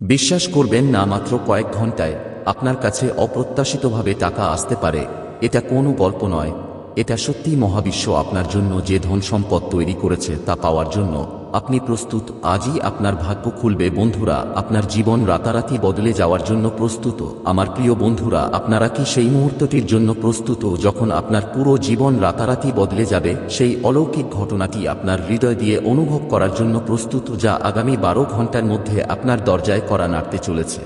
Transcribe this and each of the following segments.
বিশ্বাস করবেন না মাত্র কয়েক ঘন্টায় আপনার কাছে অপ্রত্যাশিতভাবে টাকা আসতে পারে। এটা কোনো গল্প নয়। এটা সত্যি মহাবিশ্ব আপনার জন্য যে ধন সম্পদ তৈরি করেছে তা পাওয়ার জন্য। আপনি প্রস্তুত, আজই আপনার ভাগ্য খুলবে। বন্ধুরা, আপনার জীবন রাতারাতি বদলে যাওয়ার জন্য প্রস্তুত। আমার প্রিয় বন্ধুরা, আপনারা কি সেই মুহূর্তটির জন্য প্রস্তুত যখন আপনার পুরো জীবন রাতারাতি বদলে যাবে? সেই অলৌকিক ঘটনাটি আপনার হৃদয় দিয়ে অনুভব করার জন্য প্রস্তুত যা আগামী বারো ঘণ্টার মধ্যে আপনার দরজায় করা নাড়তে চলেছে।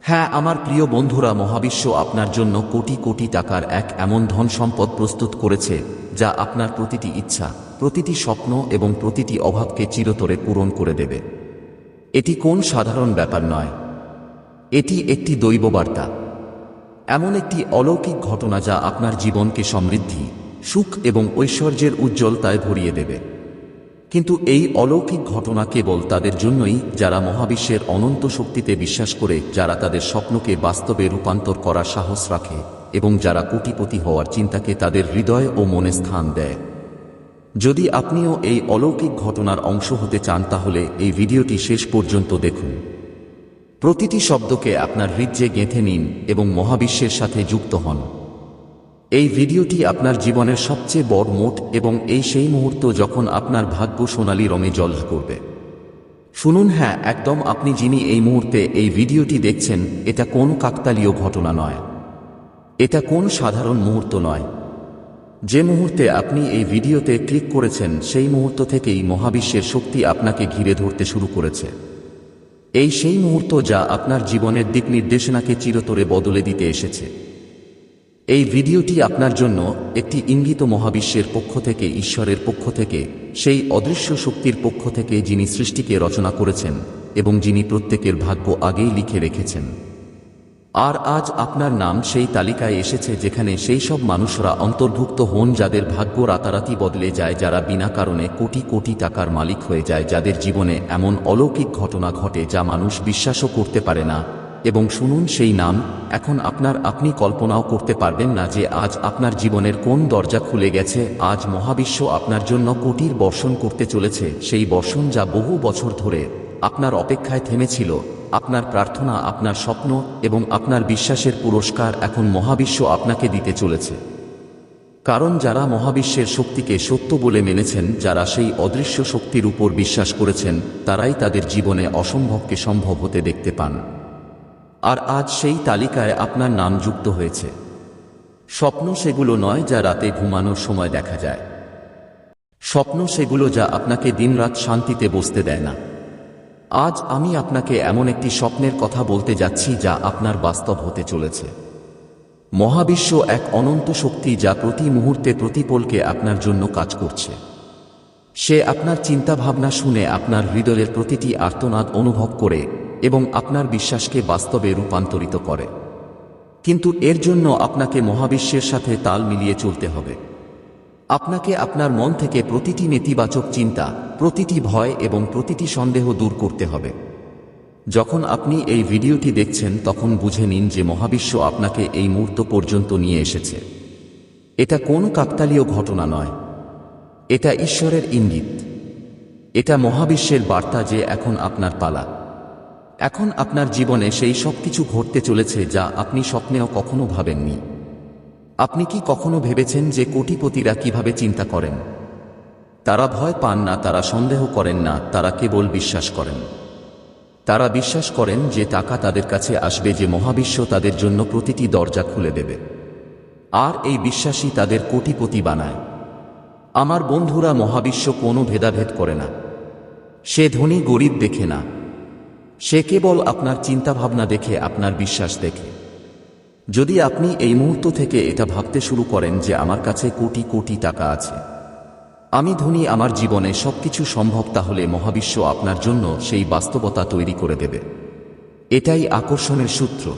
হ্যাঁ আমার প্রিয় বন্ধুরা, মহাবিশ্ব আপনার জন্য কোটি কোটি টাকার এক এমন ধন সম্পদ প্রস্তুত করেছে। যা আপনার প্রতিটি ইচ্ছা, প্রতিটি স্বপ্ন এবং প্রতিটি অভাবকে চিরতরে পূরণ করে দেবে। এটি কোন সাধারণ ব্যাপার নয়। এটি একটি দৈব বার্তা এমন একটি অলৌকিক ঘটনা যা আপনার জীবনকে সমৃদ্ধি, সুখ এবং ঐশ্বর্যের উজ্জ্বলতায় ভরিয়ে দেবে। কিন্তু এই অলৌকিক ঘটনা কেবল তাদের জন্যই, যারা মহাবিশ্বের অনন্ত শক্তিতে বিশ্বাস করে, যারা তাদের স্বপ্নকে বাস্তবে রূপান্তর করার সাহস রাখে এবং যারা কোটিপতি হওয়ার চিন্তাকে তাদের হৃদয় ও মনে স্থান দেয়। যদি আপনিও এই অলৌকিক ঘটনার অংশ হতে চান, তাহলে এই ভিডিওটি শেষ পর্যন্ত দেখুন। প্রতিটি শব্দকে আপনার হৃদয়ে গেঁথে নিন এবং মহাবিশ্বের সাথে যুক্ত হন। এই ভিডিওটি আপনার জীবনের সবচেয়ে বড় মোট এবং এই সেই মুহূর্ত যখন আপনার ভাগ্য সোনালি রঙে জল করবে। শুনুন হ্যাঁ একদম আপনি যিনি এই মুহূর্তে এই ভিডিওটি দেখছেন, এটা কোন কাকতালীয় ঘটনা নয়। এটা কোন সাধারণ মুহূর্ত নয়। যে মুহূর্তে আপনি এই ভিডিওতে ক্লিক করেছেন, সেই মুহূর্ত থেকেই মহাবিশ্বের শক্তি আপনাকে ঘিরে ধরতে শুরু করেছে। এই সেই মুহূর্ত যা আপনার জীবনের দিক নির্দেশনাকে চিরতরে বদলে দিতে এসেছে। এই ভিডিওটি আপনার জন্য একটি ইঙ্গিত মহাবিশ্বের পক্ষ থেকে, ঈশ্বরের পক্ষ থেকে, সেই অদৃশ্য শক্তির পক্ষ থেকে যিনি সৃষ্টিকে রচনা করেছেন এবং যিনি প্রত্যেকের ভাগ্য আগেই লিখে রেখেছেন। আর আজ আপনার নাম সেই তালিকায় এসেছে যেখানে সেই সব মানুষরা অন্তর্ভুক্ত হন যাদের ভাগ্য রাতারাতি বদলে যায়, যারা বিনা কারণে কোটি কোটি টাকার মালিক হয়ে যায়, যাদের জীবনে এমন অলৌকিক ঘটনা ঘটে যা মানুষ বিশ্বাসও করতে পারে না। এবং শুনুন সেই নাম, এখন আপনার আপনি কল্পনাও করতে পারবেন না যে আজ আপনার জীবনের কোন দরজা খুলে গেছে, আজ মহাবিশ্ব আপনার জন্য কোটির বর্ষণ করতে চলেছে, সেই বর্ষণ যা বহু বছর ধরে আপনার অপেক্ষায় থেমেছিল। আপনার প্রার্থনা, আপনার স্বপ্ন এবং আপনার বিশ্বাসের পুরস্কার এখন মহাবিশ্ব আপনাকে দিতে চলেছে। কারণ যারা মহাবিশ্বের শক্তিকে সত্য বলে মেনেছেন, যারা সেই অদৃশ্য শক্তির উপর বিশ্বাস করেছেন, তারাই তাদের জীবনে অসম্ভবকে সম্ভব হতে দেখতে পান। আর আজ সেই তালিকায় আপনার নাম যুক্ত হয়েছে। স্বপ্ন সেগুলো নয় যা রাতে ঘুমানোর সময় দেখা যায়। স্বপ্ন সেগুলো যা আপনাকে দিনরাত শান্তিতে বসতে দেয় না। আজ আমি আপনাকে এমন একটি স্বপ্নের কথা বলতে যাচ্ছি যা আপনার বাস্তব হতে চলেছে। মহাবিশ্ব এক অনন্ত শক্তি যা প্রতি মুহূর্তে প্রতিপলকে আপনার জন্য কাজ করছে। সে আপনার চিন্তাভাবনা শুনে আপনার হৃদয়ের প্রতিটি আর্তনাদ অনুভব করে এবং আপনার বিশ্বাসকে বাস্তবে রূপান্তরিত করে। কিন্তু এর জন্য আপনাকে মহাবিশ্বের সাথে তাল মিলিয়ে চলতে হবে। আপনাকে আপনার মন থেকে প্রতিটি নেতিবাচক চিন্তা, প্রতিটি ভয় এবং প্রতিটি সন্দেহ দূর করতে হবে। যখন আপনি এই ভিডিওটি দেখছেন, তখন বুঝে নিন যে মহাবিশ্ব আপনাকে এই মুহূর্ত পর্যন্ত নিয়ে এসেছে। এটা কোনো কাকতালীয় ঘটনা নয়। এটা ঈশ্বরের ইঙ্গিত। এটা মহাবিশ্বের বার্তা যে এখন আপনার পালা। এখন আপনার জীবনে সেই সব কিছু ঘটতে চলেছে যা আপনি স্বপ্নেও কখনো ভাবেননি। আপনি কি কখনো ভেবেছেন যে কোটিপতিরা কীভাবে চিন্তা করেন? তারা ভয় পান না, তারা সন্দেহ করেন না, তারা কেবল বিশ্বাস করেন। তারা বিশ্বাস করেন যে টাকা তাদের কাছে আসবে, যে মহাবিশ্ব তাদের জন্য প্রতিটি দরজা খুলে দেবে। আর এই বিশ্বাসই তাদের কোটিপতি বানায়। আমার বন্ধুরা, মহাবিশ্ব কোনো ভেদাভেদ করে না। সে ধনী, গরিব দেখে না। সে কেবল আপনার চিন্তাভাবনা দেখে, আপনার বিশ্বাস দেখে। যদি আপনি এই মুহূর্ত থেকে এটা ভাবতে শুরু করেন যে আমার কাছে কোটি কোটি টাকা আছে, আমি ধনী, আমার জীবনে সবকিছু সম্ভব, তাহলে মহাবিশ্ব আপনার জন্য সেই বাস্তবতা তৈরি করে দেবে। এটাই আকর্ষণের সূত্র।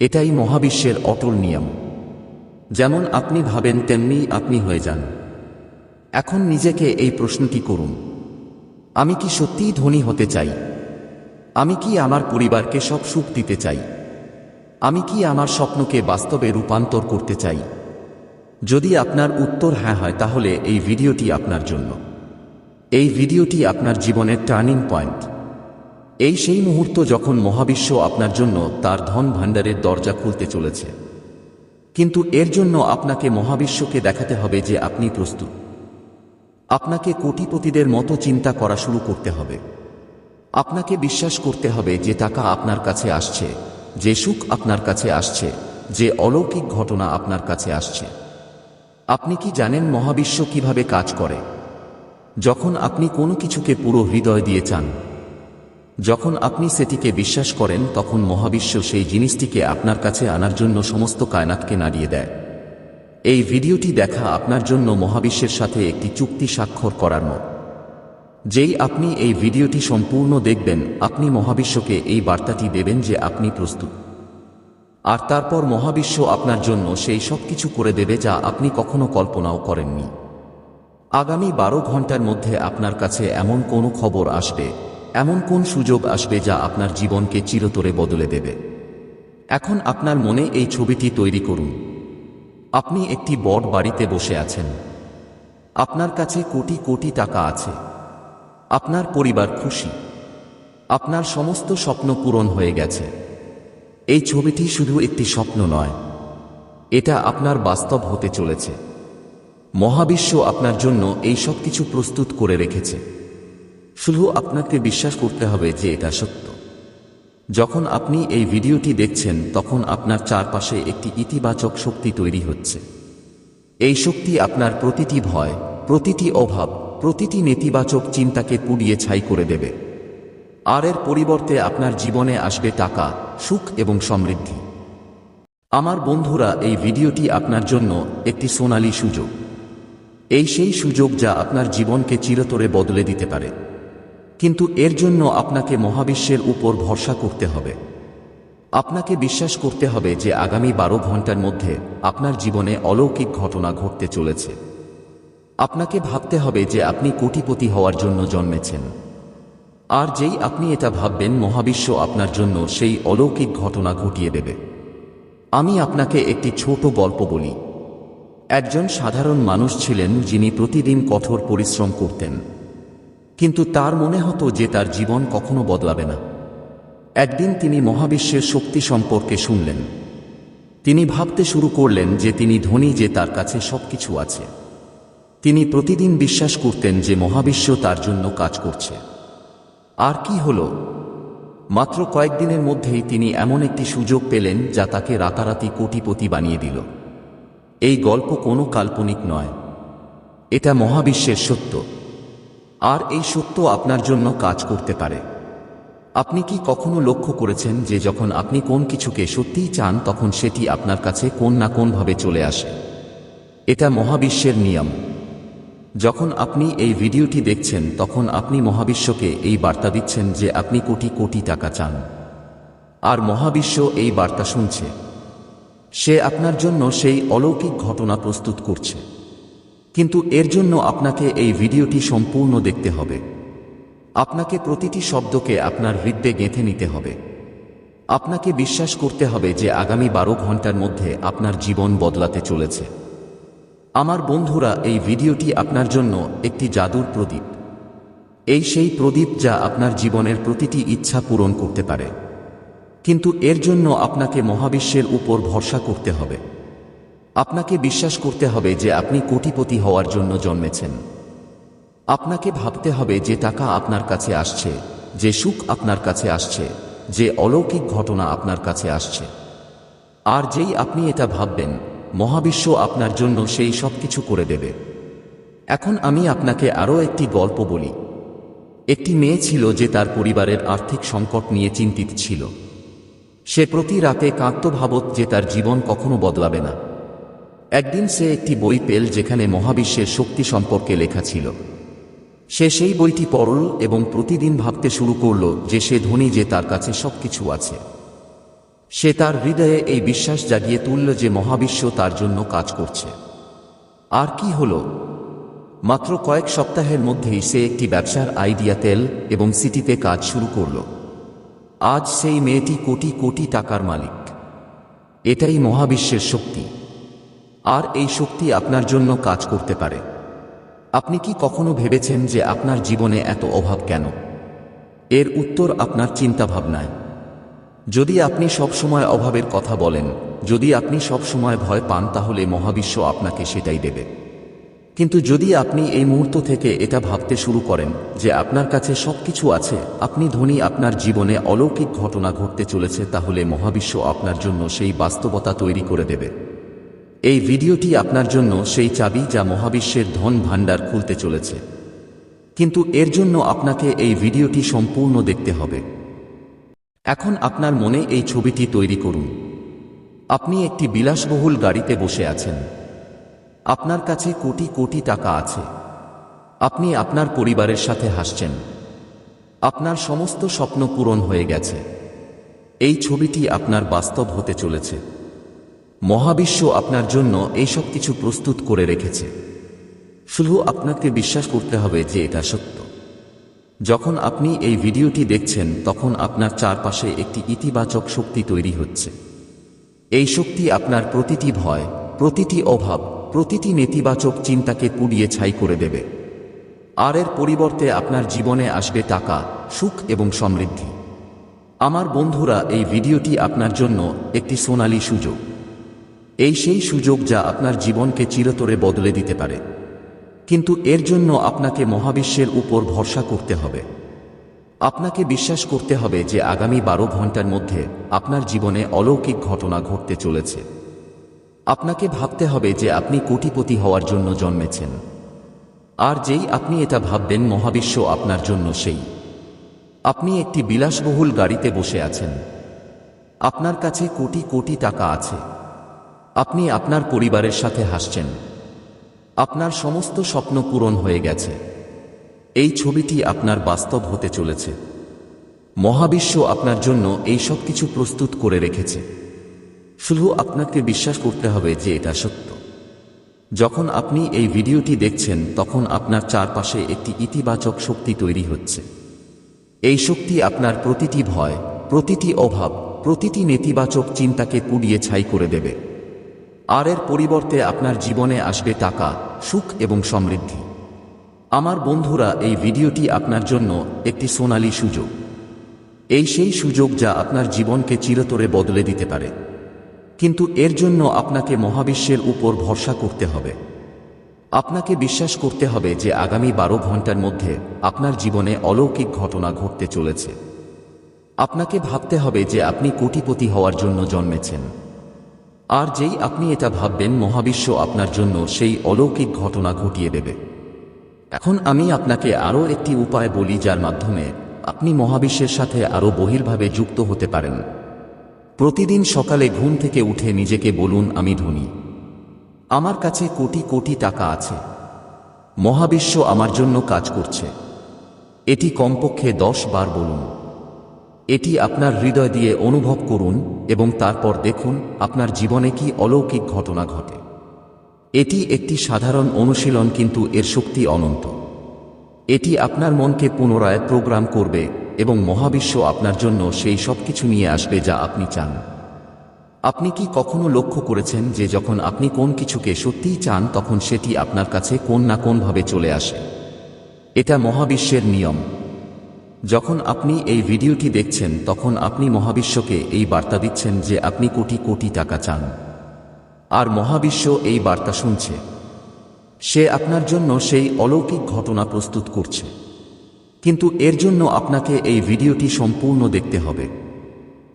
এটাই মহাবিশ্বের অটল নিয়ম। যেমন আপনি ভাবেন, তেমনি আপনি হয়ে যান। এখন নিজেকে এই প্রশ্নটি করুন। আমি কি সত্যিই ধনী হতে চাই? আমি কি আমার পরিবারকে সব সুখ দিতে চাই? আমি কি আমার স্বপ্নকে বাস্তবে রূপান্তর করতে চাই? যদি আপনার উত্তর হ্যাঁ হয়, তাহলে এই ভিডিওটি আপনার জন্য। এই ভিডিওটি আপনার জীবনের টার্নিং পয়েন্ট। এই সেই মুহূর্ত যখন মহাবিশ্ব আপনার জন্য তার ধন ভাণ্ডারের দরজা খুলতে চলেছে। কিন্তু এর জন্য আপনাকে মহাবিশ্বকে দেখাতে হবে যে আপনি প্রস্তুত। আপনাকে কোটিপতিদের মতো চিন্তা করা শুরু করতে হবে। আপনাকে বিশ্বাস করতে হবে যে টাকা আপনার কাছে আসছে। যে সুখ আপনার কাছে আসছে, যে অলৌকিক ঘটনা আপনার কাছে আসছে। আপনি কি জানেন মহাবিশ্ব কীভাবে কাজ করে? যখন আপনি কোনো কিছুকে পুরো হৃদয় দিয়ে চান, যখন আপনি সেটিকে বিশ্বাস করেন, তখন মহাবিশ্ব সেই জিনিসটিকে আপনার কাছে আনার জন্য সমস্ত কায়নাতকে নাড়িয়ে দেয়। এই ভিডিওটি দেখা আপনার জন্য মহাবিশ্বের সাথে একটি চুক্তি স্বাক্ষর করার মত। যেই আপনি এই ভিডিওটি সম্পূর্ণ দেখবেন, আপনি মহাবিশ্বকে এই বার্তাটি দেবেন যে আপনি প্রস্তুত। আর তারপর মহাবিশ্ব আপনার জন্য সেই সব কিছু করে দেবে যা আপনি কখনো কল্পনাও করেননি। আগামী বারো ঘণ্টার মধ্যে আপনার কাছে এমন কোনো খবর আসবে, এমন কোন সুযোগ আসবে যা আপনার জীবনকে চিরতরে বদলে দেবে। এখন আপনার মনে এই ছবিটি তৈরি করুন। আপনি একটি বড় বাড়িতে বসে আছেন। আপনার কাছে কোটি কোটি টাকা আছে। আপনার পরিবার খুশি। আপনার সমস্ত স্বপ্ন পূরণ হয়ে গেছে। এই ছবিটি শুধু একটি স্বপ্ন নয়, এটা আপনার বাস্তব হতে চলেছে। মহাবিশ্ব আপনার জন্য এই সব কিছু প্রস্তুত করে রেখেছে। শুধু আপনাকে বিশ্বাস করতে হবে যে এটা সত্য। যখন আপনি এই ভিডিওটি দেখছেন, তখন আপনার চারপাশে একটি ইতিবাচক শক্তি তৈরি হচ্ছে। এই শক্তি আপনার প্রতিটি ভয়, প্রতিটি অভাব প্রতিটি নেতিবাচক চিন্তাকে পুড়িয়ে ছাই করে দেবে। আর এর পরিবর্তে আপনার জীবনে আসবে টাকা, সুখ এবং সমৃদ্ধি। আমার বন্ধুরা, এই ভিডিওটি আপনার জন্য একটি সোনালি সুযোগ। এই সেই সুযোগ যা আপনার জীবনকে চিরতরে বদলে দিতে পারে। কিন্তু এর জন্য আপনাকে মহাবিশ্বের উপর ভরসা করতে হবে। আপনাকে বিশ্বাস করতে হবে যে আগামী বারো ঘণ্টার মধ্যে আপনার জীবনে অলৌকিক ঘটনা ঘটতে চলেছে। আপনাকে ভাবতে হবে যে আপনি কোটিপতি হওয়ার জন্য জন্মেছেন। আর যেই আপনি এটা ভাববেন, মহাবিশ্ব আপনার জন্য সেই অলৌকিক ঘটনা ঘটিয়ে দেবে। আমি আপনাকে একটি ছোট গল্প বলি। একজন সাধারণ মানুষ ছিলেন যিনি প্রতিদিন কঠোর পরিশ্রম করতেন। কিন্তু তার মনে হতো যে তার জীবন কখনো বদলাবে না। একদিন তিনি মহাবিশ্বের শক্তি সম্পর্কে শুনলেন। তিনি ভাবতে শুরু করলেন যে তিনি ধনী যে তার কাছে সবকিছু আছে। তিনি প্রতিদিন বিশ্বাস করতেন যে মহাবিশ্ব তার জন্য কাজ করছে। আর কি হল? মাত্র কয়েকদিনের মধ্যেই তিনি এমন একটি সুযোগ পেলেন যা তাকে রাতারাতি কোটিপতি বানিয়ে দিল। এই গল্প কোনো কাল্পনিক নয়। এটা মহাবিশ্বের সত্য। আর এই সত্য আপনার জন্য কাজ করতে পারে। আপনি কি কখনো লক্ষ্য করেছেন যে যখন আপনি কোন কিছুকে সত্যিই চান, তখন সেটি আপনার কাছে কোন না কোনভাবে চলে আসে? এটা মহাবিশ্বের নিয়ম। যখন আপনি এই ভিডিওটি দেখছেন, তখন আপনি মহাবিশ্বকে এই বার্তা দিচ্ছেন যে আপনি কোটি কোটি টাকা চান। আর মহাবিশ্ব এই বার্তা শুনছে। সে আপনার জন্য সেই অলৌকিক ঘটনা প্রস্তুত করছে। কিন্তু এর জন্য আপনাকে এই ভিডিওটি সম্পূর্ণ দেখতে হবে। আপনাকে প্রতিটি শব্দকে আপনার হৃদয়ে গেঁথে নিতে হবে। আপনাকে বিশ্বাস করতে হবে যে আগামী বারো ঘণ্টার মধ্যে আপনার জীবন বদলাতে চলেছে। আমার বন্ধুরা, এই ভিডিওটি আপনার জন্য একটি জাদুর প্রদীপ। এই সেই প্রদীপ যা আপনার জীবনের প্রতিটি ইচ্ছা পূরণ করতে পারে। কিন্তু এর জন্য আপনাকে মহাবিশ্বের উপর ভরসা করতে হবে। আপনাকে বিশ্বাস করতে হবে যে আপনি কোটিপতি হওয়ার জন্য জন্মেছেন। আপনাকে ভাবতে হবে যে টাকা আপনার কাছে আসছে, যে সুখ আপনার কাছে আসছে, যে অলৌকিক ঘটনা আপনার কাছে আসছে। আর যেই আপনি এটা ভাববেন মহাবিশ্ব আপনার জন্য সেই সব কিছু করে দেবে। এখন আমি আপনাকে আরও একটি গল্প বলি। একটি মেয়ে ছিল যে তার পরিবারের আর্থিক সংকট নিয়ে চিন্তিত ছিল। সে প্রতি রাতে কাঁদত ভাবত যে তার জীবন কখনো বদলাবে না। একদিন সে একটি বই পেল যেখানে মহাবিশ্বের শক্তি সম্পর্কে লেখা ছিল। সে সেই বইটি পড়ল এবং প্রতিদিন ভাবতে শুরু করল যে সে ধনী যে তার কাছে সবকিছু আছে। সে তার হৃদয়ে এই বিশ্বাস জাগিয়ে তুলল যে মহাবিশ্ব তার জন্য কাজ করছে। আর কি হল? মাত্র কয়েক সপ্তাহের মধ্যেই সে একটি ব্যবসার আইডিয়া তেল এবং সিটিতে কাজ শুরু করল। আজ সেই মেয়েটি কোটি কোটি টাকার মালিক। এটাই মহাবিশ্বের শক্তি। আর এই শক্তি আপনার জন্য কাজ করতে পারে। আপনি কি কখনো ভেবেছেন যে আপনার জীবনে এত অভাব কেন? এর উত্তর আপনার চিন্তাভাবনায়। যদি আপনি সবসময় অভাবের কথা বলেন, যদি আপনি সবসময় ভয় পান, তাহলে মহাবিশ্ব আপনাকে সেটাই দেবে। কিন্তু যদি আপনি এই মুহূর্ত থেকে এটা ভাবতে শুরু করেন, যে আপনার কাছে সবকিছু আছে, আপনি ধনী, আপনার জীবনে অলৌকিক ঘটনা ঘটতে চলেছে, তাহলে মহাবিশ্ব আপনার জন্য সেই বাস্তবতা তৈরি করে দেবে। এই ভিডিওটি আপনার জন্য সেই চাবি যা মহাবিশ্বের ধন ভাণ্ডার খুলতে চলেছে। কিন্তু এর জন্য আপনাকে এই ভিডিওটি সম্পূর্ণ দেখতে হবে। এখন আপনার মনে এই ছবিটি তৈরি করুন। আপনি একটি বিলাসবহুল গাড়িতে বসে আছেন। আপনার কাছে কোটি কোটি টাকা আছে। আপনি আপনার পরিবারের সাথে হাসছেন। আপনার সমস্ত স্বপ্ন পূরণ হয়ে গেছে। এই ছবিটি আপনার বাস্তব হতে চলেছে। মহাবিশ্ব আপনার জন্য এইসব কিছু প্রস্তুত করে রেখেছে। শুধু আপনাকে বিশ্বাস করতে হবে যে এটা সত্য। যখন আপনি এই ভিডিওটি দেখছেন, তখন আপনার চারপাশে একটি ইতিবাচক শক্তি তৈরি হচ্ছে। এই শক্তি আপনার প্রতিটি ভয়, প্রতিটি অভাব, প্রতিটি নেতিবাচক চিন্তাকে পুড়িয়ে ছাই করে দেবে। আর এর পরিবর্তে আপনার জীবনে আসবে টাকা, সুখ এবং সমৃদ্ধি। আমার বন্ধুরা, এই ভিডিওটি আপনার জন্য একটি সোনালী সুযোগ। এই সেই সুযোগ যা আপনার জীবনকে চিরতরে বদলে দিতে পারে। কিন্তু এর জন্য আপনাকে মহাবিশ্বের উপর ভরসা করতে হবে। আপনাকে বিশ্বাস করতে হবে যে আগামী বারো ঘণ্টার মধ্যে আপনার জীবনে অলৌকিক ঘটনা ঘটতে চলেছে। আপনাকে ভাবতে হবে যে আপনি কোটিপতি হওয়ার জন্য জন্মেছেন। আর যেই আপনি এটা ভাববেন, মহাবিশ্ব আপনার জন্য সেই। আপনি একটি বিলাসবহুল গাড়িতে বসে আছেন। আপনার কাছে কোটি কোটি টাকা আছে। আপনি আপনার পরিবারের সাথে হাসছেন। আপনার সমস্ত স্বপ্ন পূরণ হয়ে গেছে। এই ছবিটি আপনার বাস্তব হতে চলেছে। মহাবিশ্ব আপনার জন্য এই সব কিছু প্রস্তুত করে রেখেছে। শুধু আপনাকে বিশ্বাস করতে হবে যে এটা সত্য। যখন আপনি এই ভিডিওটি দেখছেন, তখন আপনার চারপাশে একটি ইতিবাচক শক্তি তৈরি হচ্ছে। এই শক্তি আপনার প্রতিটি ভয়, প্রতিটি অভাব, প্রতিটি নেতিবাচক চিন্তাকে পুড়িয়ে ছাই করে দেবে। আর এর পরিবর্তে আপনার জীবনে আসবে টাকা, সুখ এবং সমৃদ্ধি। আমার বন্ধুরা, এই ভিডিওটি আপনার জন্য একটি সোনালি সুযোগ। এই সেই সুযোগ যা আপনার জীবনকে চিরতরে বদলে দিতে পারে। কিন্তু এর জন্য আপনাকে মহাবিশ্বের উপর ভরসা করতে হবে। আপনাকে বিশ্বাস করতে হবে যে আগামী বারো ঘণ্টার মধ্যে আপনার জীবনে অলৌকিক ঘটনা ঘটতে চলেছে। আপনাকে ভাবতে হবে যে আপনি কোটিপতি হওয়ার জন্য জন্মেছেন। আর যেই আপনি এটা ভাববেন, মহাবিশ্ব আপনার জন্য সেই অলৌকিক ঘটনা ঘটিয়ে দেবে। এখন আমি আপনাকে আরও একটি উপায় বলি যার মাধ্যমে আপনি মহাবিশ্বের সাথে আরও বহির্ভাবে যুক্ত হতে পারেন। প্রতিদিন সকালে ঘুম থেকে উঠে নিজেকে বলুন, আমি ধনী। আমার কাছে কোটি কোটি টাকা আছে। মহাবিশ্ব আমার জন্য কাজ করছে। এটি কমপক্ষে দশ বার বলুন। এটি আপনার হৃদয় দিয়ে অনুভব করুন এবং তারপর দেখুন আপনার জীবনে কি অলৌকিক ঘটনা ঘটে। এটি একটি সাধারণ অনুশীলন কিন্তু এর শক্তি অনন্ত। এটি আপনার মনকে পুনরায় প্রোগ্রাম করবে এবং মহাবিশ্ব আপনার জন্য সেই সব কিছু নিয়ে আসবে যা আপনি চান। আপনি কি কখনো লক্ষ্য করেছেন যে যখন আপনি কোন কিছুকে সত্যিই চান তখন সেটি আপনার কাছে কোন না কোনভাবে চলে আসে? এটা মহাবিশ্বের নিয়ম। যখন আপনি এই ভিডিওটি দেখছেন, তখন আপনি মহাবিশ্বকে এই বার্তা দিচ্ছেন যে আপনি কোটি কোটি টাকা চান। আর মহাবিশ্ব এই বার্তা শুনছে। সে আপনার জন্য সেই অলৌকিক ঘটনা প্রস্তুত করছে। কিন্তু এর জন্য আপনাকে এই ভিডিওটি সম্পূর্ণ দেখতে হবে।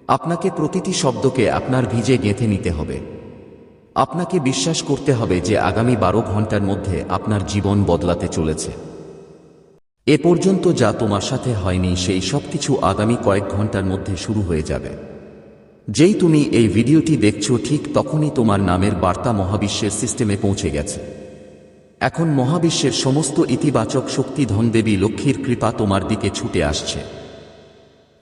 আপনাকে প্রতিটি শব্দকে আপনার ভিজে গেঁথে নিতে হবে। আপনাকে বিশ্বাস করতে হবে যে আগামী বারো ঘণ্টার মধ্যে আপনার জীবন বদলাতে চলেছে। এ পর্যন্ত যা তোমার সাথে হয়নি সেই সব কিছু আগামী কয়েক ঘণ্টার মধ্যে শুরু হয়ে যাবে। যেই তুমি এই ভিডিওটি দেখছ ঠিক তখনই তোমার নামের বার্তা মহাবিশ্বের সিস্টেমে পৌঁছে গেছে। এখন মহাবিশ্বের সমস্ত ইতিবাচক শক্তি ধনদেবী লক্ষ্মীর কৃপা তোমার দিকে ছুটে আসছে।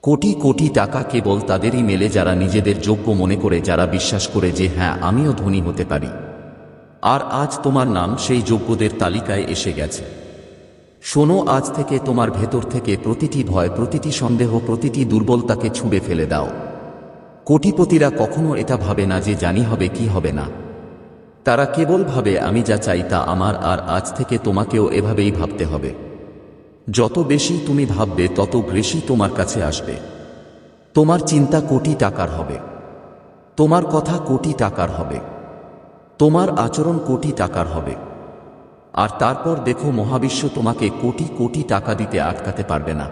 কোটি কোটি টাকা কেবল তাদেরই মেলে যারা নিজেদের যোগ্য মনে করে, যারা বিশ্বাস করে যে হ্যাঁ আমিও ধনী হতে পারি। আর আজ তোমার নাম সেই যোগ্যদের তালিকায় এসে গেছে। শোনো, আজ থেকে তোমার ভেতর থেকে প্রতিটি ভয়, প্রতিটি সন্দেহ, প্রতিটি দুর্বলতাকে ছুঁড়ে ফেলে দাও। কোটিপতিরা কখনো এটা ভাবে না যে জানি হবে কি হবে না। তারা কেবল ভাবে, আমি যা চাই তা আমার, আর আজ থেকে তোমাকেও এভাবেই ভাবতে হবে। যত বেশি তুমি ভাববে, তত বেশি তোমার কাছে আসবে। তোমার চিন্তা কোটি টাকার হবে। তোমার কথা কোটি টাকার হবে। তোমার আচরণ কোটি টাকার হবে। আর তারপর দেখো মহাবিশ্ব তোমাকে কোটি কোটি টাকা দিতে আটকাতে পারবে না।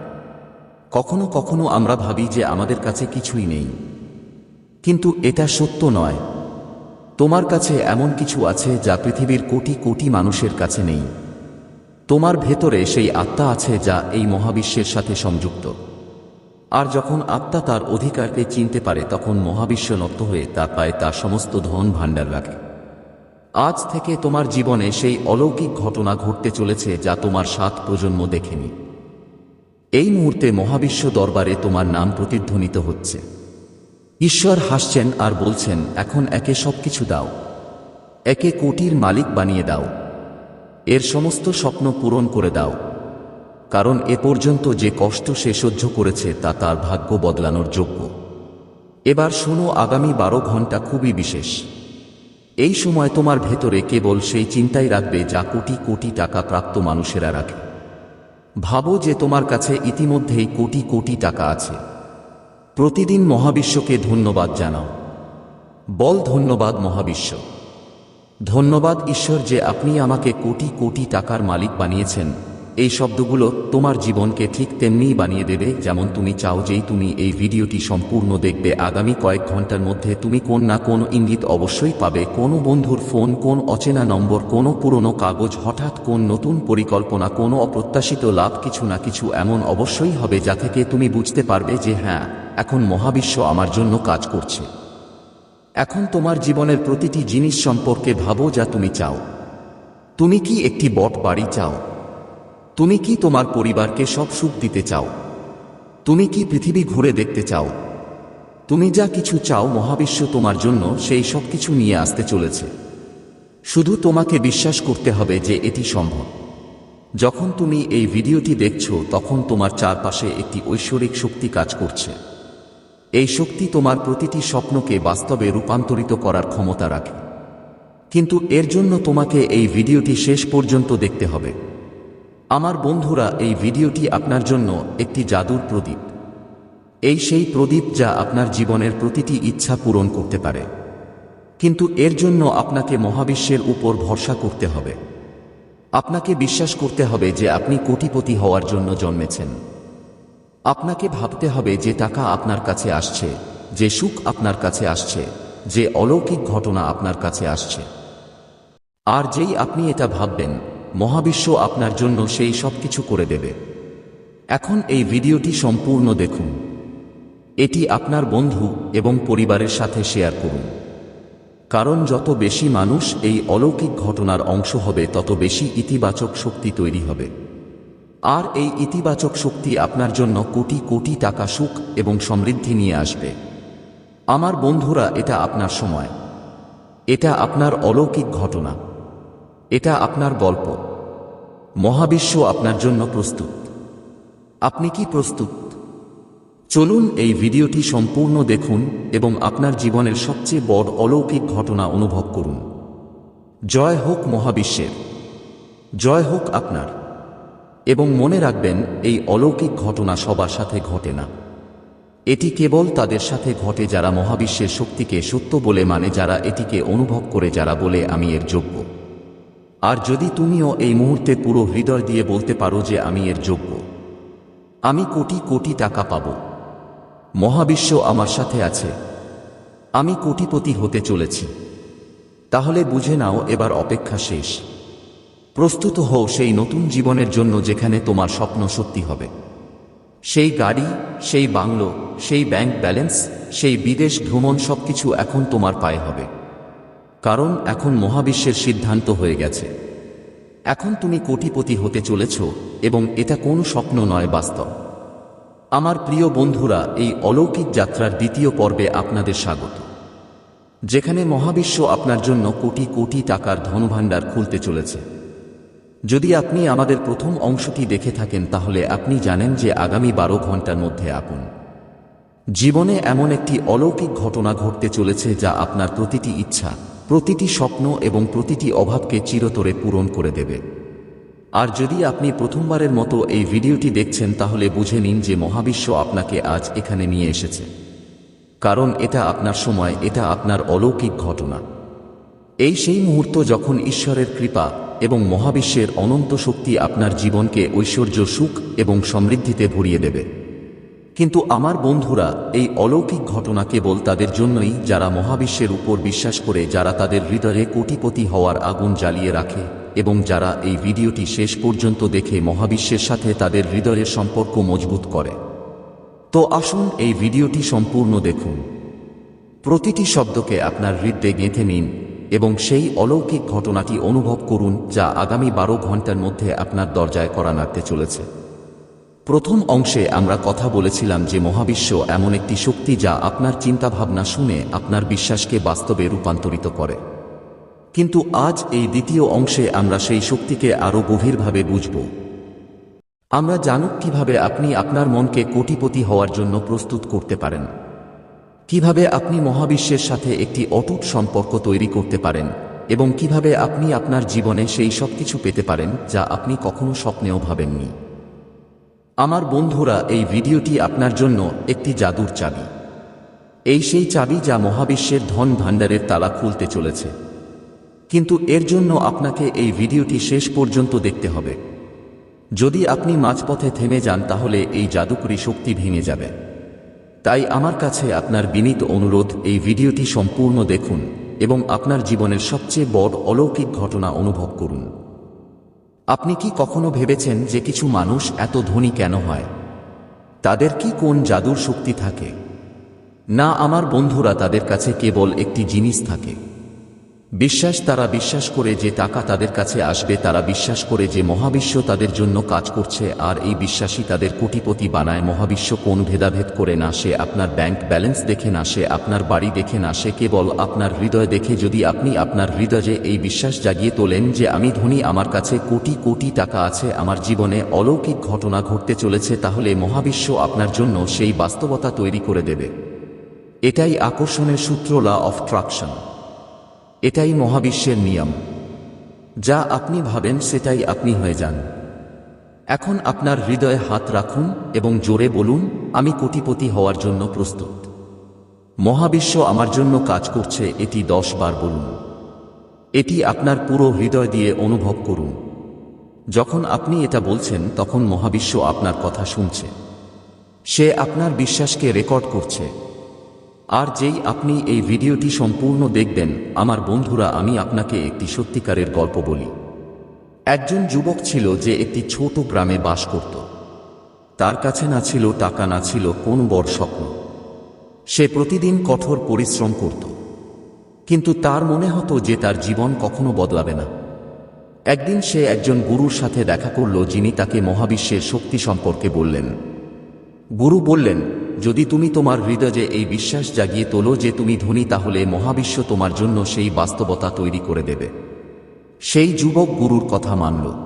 কখনো কখনো আমরা ভাবি যে আমাদের কাছে কিছুই নেই। কিন্তু এটা সত্য নয়। তোমার কাছে এমন কিছু আছে যা পৃথিবীর কোটি কোটি মানুষের কাছে নেই। তোমার ভেতরে সেই আত্মা আছে যা এই মহাবিশ্বের সাথে সংযুক্ত। আর যখন আত্মা তার অধিকারকে চিনতে পারে, তখন মহাবিশ্ব নত হয়ে তার পায়ে তার সমস্ত ধন ভাণ্ডার রাখে। আজ থেকে তোমার জীবনে সেই অলৌকিক ঘটনা ঘটতে চলেছে যা তোমার সাত প্রজন্ম দেখেনি। এই মুহূর্তে মহাবিশ্ব দরবারে তোমার নাম প্রতিধ্বনিত হচ্ছে। ঈশ্বর হাসছেন আর বলছেন, এখন একে সবকিছু দাও। একে কোটির মালিক বানিয়ে দাও। এর সমস্ত স্বপ্ন পূরণ করে দাও। কারণ এ পর্যন্ত যে কষ্ট সে সহ্য করেছে, তা তার ভাগ্য বদলানোর যোগ্য। এবার শোনো, আগামী বারো ঘণ্টা খুবই বিশেষ। এই সময় তোমার ভেতরে কেবল সেই চিন্তাই রাখবে যা কোটি কোটি টাকা প্রাপ্ত মানুষেরা রাখে। ভাবো যে তোমার কাছে ইতিমধ্যেই কোটি কোটি টাকা আছে। প্রতিদিন মহাবিশ্বকে ধন্যবাদ জানাও। বল ধন্যবাদ মহাবিশ্ব। ধন্যবাদ ঈশ্বর যে আপনি আমাকে কোটি কোটি টাকার মালিক বানিয়েছেন। এই শব্দগুলো তোমার জীবনকে ঠিক তেমনিই বানিয়ে দেবে, যেমন তুমি চাও যেই তুমি এই ভিডিওটি সম্পূর্ণ দেখবে। আগামী কয়েক ঘণ্টার মধ্যে তুমি কোন না কোন ইঙ্গিত অবশ্যই পাবে। কোনো বন্ধুর ফোন, কোন অচেনা নম্বর, কোনো পুরনো কাগজ, হঠাৎ কোন নতুন পরিকল্পনা, কোনো অপ্রত্যাশিত লাভ, কিছু না কিছু এমন অবশ্যই হবে, যা থেকে তুমি বুঝতে পারবে যে হ্যাঁ এখন মহাবিশ্ব আমার জন্য কাজ করছে। এখন তোমার জীবনের প্রতিটি জিনিস সম্পর্কে ভাবো যা তুমি চাও। তুমি কি একটি বট বাড়ি চাও? তুমি কি তোমার পরিবারকে সব সুখ দিতে চাও? তুমি কি পৃথিবী ঘুরে দেখতে চাও? তুমি যা কিছু চাও মহাবিশ্ব তোমার জন্য সেই সব কিছু নিয়ে আসতে চলেছে। শুধু তোমাকে বিশ্বাস করতে হবে যে এটি সম্ভব। যখন তুমি এই ভিডিওটি দেখছ, তখন তোমার চারপাশে একটি ঐশ্বরিক শক্তি কাজ করছে। এই শক্তি তোমার প্রতিটি স্বপ্নকে বাস্তবে রূপান্তরিত করার ক্ষমতা রাখে। কিন্তু এর জন্য তোমাকে এই ভিডিওটি শেষ পর্যন্ত দেখতে হবে। আমার বন্ধুরা, এই ভিডিওটি আপনার জন্য একটি জাদুর প্রদীপ। এই সেই প্রদীপ যা আপনার জীবনের প্রতিটি ইচ্ছা পূরণ করতে পারে। কিন্তু এর জন্য আপনাকে মহাবিশ্বের উপর ভরসা করতে হবে। আপনাকে বিশ্বাস করতে হবে যে আপনি কোটিপতি হওয়ার জন্য জন্মেছেন। আপনাকে ভাবতে হবে যে টাকা আপনার কাছে আসছে, যে সুখ আপনার কাছে আসছে, যে অলৌকিক ঘটনা আপনার কাছে আসছে। আর যেই আপনি এটা ভাববেন মহাবিশ্ব আপনার জন্য সেই সব কিছু করে দেবে। এখন এই ভিডিওটি সম্পূর্ণ দেখুন। এটি আপনার বন্ধু এবং পরিবারের সাথে শেয়ার করুন। কারণ যত বেশি মানুষ এই অলৌকিক ঘটনার অংশ হবে, তত বেশি ইতিবাচক শক্তি তৈরি হবে। আর এই ইতিবাচক শক্তি আপনার জন্য কোটি কোটি টাকা সুখ এবং সমৃদ্ধি নিয়ে আসবে। আমার বন্ধুরা, এটা আপনার সময়। এটা আপনার অলৌকিক ঘটনা। এটা আপনার গল্প। মহাবিশ্ব আপনার জন্য প্রস্তুত। আপনি কি প্রস্তুত? চলুন এই ভিডিওটি সম্পূর্ণ দেখুন এবং আপনার জীবনের সবচেয়ে বড় অলৌকিক ঘটনা অনুভব করুন। জয় হোক মহাবিশ্বের। জয় হোক আপনার। এবং মনে রাখবেন, এই অলৌকিক ঘটনা সবার সাথে ঘটে না। এটি কেবল তাদের সাথে ঘটে যারা মহাবিশ্বের শক্তিকে সত্য বলে মানে যারা এটিকে অনুভব করে যারা বলে, আমি এর যোগ্য। আর যদি তুমিও এই মুহূর্তে পুরো হৃদয় দিয়ে বলতে পারো যে আমি এর যোগ্য, আমি কোটি কোটি টাকা পাব। মহাবিশ্ব আমার সাথে আছে। আমি কোটিপতি হতে চলেছি। তাহলে বুঝে নাও এবার অপেক্ষা শেষ। প্রস্তুত হও সেই নতুন জীবনের জন্য যেখানে তোমার স্বপ্ন সত্যি হবে। সেই গাড়ি, সেই বাংলো, সেই ব্যাংক ব্যালেন্স, সেই বিদেশ ভ্রমণ সবকিছু এখন তোমার পায়ে হবে। কারণ এখন মহাবিশ্বের সিদ্ধান্ত হয়ে গেছে। এখন তুমি কোটিপতি হতে চলেছ এবং এটা কোনো স্বপ্ন নয় বাস্তব। আমার প্রিয় বন্ধুরা, এই অলৌকিক যাত্রার দ্বিতীয় পর্বে আপনাদের স্বাগত। যেখানে মহাবিশ্ব আপনার জন্য কোটি কোটি টাকার ধনভাণ্ডার খুলতে চলেছে। যদি আপনি আমাদের প্রথম অংশটি দেখে থাকেন, তাহলে আপনি জানেন যে আগামী বারো ঘণ্টার মধ্যে আপন। জীবনে এমন একটি অলৌকিক ঘটনা ঘটতে চলেছে যা আপনার প্রতিটি ইচ্ছা প্রতিটি স্বপ্ন এবং প্রতিটি অভাবকে চিরতরে পূরণ করে দেবে। আর যদি আপনি প্রথমবারের মতো এই ভিডিওটি দেখছেন, তাহলে বুঝে নিন যে মহাবিশ্ব আপনাকে আজ এখানে নিয়ে এসেছে। কারণ এটা আপনার সময়, এটা আপনার অলৌকিক ঘটনা। এই সেই মুহূর্ত যখন ঈশ্বরের কৃপা এবং মহাবিশ্বের অনন্ত শক্তি আপনার জীবনকে ঐশ্বর্য সুখ এবং সমৃদ্ধিতে ভরিয়ে দেবে। কিন্তু আমার বন্ধুরা, এই অলৌকিক ঘটনা কেবল তাদের জন্যই, যারা মহাবিশ্বের উপর বিশ্বাস করে, যারা তাদের হৃদয়ে কোটিপতি হওয়ার আগুন জ্বালিয়ে রাখে, এবং যারা এই ভিডিওটি শেষ পর্যন্ত দেখে মহাবিশ্বের সাথে তাদের হৃদয়ের সম্পর্ক মজবুত করে। তো আসুন এই ভিডিওটি সম্পূর্ণ দেখুন। প্রতিটি শব্দকে আপনার হৃদয়ে গেঁথে নিন, এবং সেই অলৌকিক ঘটনাটি অনুভব করুন, যা আগামী বারো ঘণ্টার মধ্যে আপনার দরজায় করা নাড়তে চলেছে। প্রথম অংশে আমরা কথা বলেছিলাম যে মহাবিশ্ব এমন একটি শক্তি যা আপনার চিন্তাভাবনা শুনে আপনার বিশ্বাসকে বাস্তবে রূপান্তরিত করে। কিন্তু আজ এই দ্বিতীয় অংশে আমরা সেই শক্তিকে আরও গভীরভাবে বুঝব। আমরা জানুক কীভাবে আপনি আপনার মনকে কোটিপতি হওয়ার জন্য প্রস্তুত করতে পারেন। কীভাবে আপনি মহাবিশ্বের সাথে একটি অটুট সম্পর্ক তৈরি করতে পারেন এবং কীভাবে আপনি আপনার জীবনে সেই সব কিছু পেতে পারেন যা আপনি কখনো স্বপ্নেও ভাবেননি। আমার বন্ধুরা, এই ভিডিওটি আপনার জন্য একটি জাদুর চাবি। এই সেই চাবি যা মহাবিশ্বের ধন ভাণ্ডারের তালা খুলতে চলেছে। কিন্তু এর জন্য আপনাকে এই ভিডিওটি শেষ পর্যন্ত দেখতে হবে। যদি আপনি মাঝপথে থেমে যান, তাহলে এই জাদুকরী শক্তি ভেঙে যাবে। তাই আমার কাছে আপনার বিনীত অনুরোধ, এই ভিডিওটি সম্পূর্ণ দেখুন এবং আপনার জীবনের সবচেয়ে বড় অলৌকিক ঘটনা অনুভব করুন। আপনি কি কখনো ভেবেছেন যে কিছু মানুষ এত ধনী কেন হয়? তাদের কি কোন জাদুর শক্তি থাকে? না, আমার বন্ধুরা তাদের কাছে কেবল একটি জিনিস থাকে। বিশ্বাস তারা বিশ্বাস করে যে টাকা তাদের কাছে আসবে, তারা বিশ্বাস করে যে মহাবিশ্ব তাদের জন্য কাজ করছে, আর এই বিশ্বাসই তাদের কোটিপতি বানায়। মহাবিশ্ব কোন ভেদাভেদ করে না, সে আপনার ব্যাংক ব্যালেন্স দেখে না, সে আপনার বাড়ি দেখে না, সে কেবল আপনার হৃদয় দেখে যদি আপনি আপনার হৃদয়ে এই বিশ্বাস জাগিয়ে তোলেন যে আমি ধনী, আমার কাছে কোটি কোটি টাকা আছে, আমার জীবনে অলৌকিক ঘটনা ঘটতে চলেছে, তাহলে মহাবিশ্ব আপনার জন্য সেই বাস্তবতা তৈরি করে দেবে। এটাই আকর্ষণের সূত্র লা অফ ট্রাকশন এটাই মহাবিশ্বের নিয়ম। যা আপনি ভাবেন সেটাই আপনি হয়ে যান। এখন আপনার হৃদয়ে হাত রাখুন এবং জোরে বলুন, আমি কোটিপতি হওয়ার জন্য প্রস্তুত। মহাবিশ্ব আমার জন্য কাজ করছে, এটি দশ বার বলুন। এটি আপনার পুরো হৃদয় দিয়ে অনুভব করুন। যখন আপনি এটা বলছেন, তখন মহাবিশ্ব আপনার কথা শুনছে। সে আপনার বিশ্বাসকে রেকর্ড করছে। আর যেই আপনি এই ভিডিওটি সম্পূর্ণ দেখবেন, আমার বন্ধুরা, আমি আপনাকে একটি সত্যিকারের গল্প বলি। একজন যুবক ছিল যে একটি ছোট গ্রামে বাস করত। তার কাছে না ছিল টাকা, না ছিল কোন বড় স্বপ্ন। সে প্রতিদিন কঠোর পরিশ্রম করত। কিন্তু তার মনে হতো যে তার জীবন কখনো বদলাবে না। একদিন সে একজন গুরুর সাথে দেখা করল, যিনি তাকে মহাবিশ্বের শক্তি সম্পর্কে বললেন। গুরু বললেন যদি তুমি তোমার হৃদয়ে এই বিশ্বাস জাগিয়ে তোলো যে তুমি ধনী, তাহলে মহাবিশ্ব তোমার জন্য সেই বাস্তবতা তৈরি করে দেবে। সেই যুবক গুরুর কথা মানল।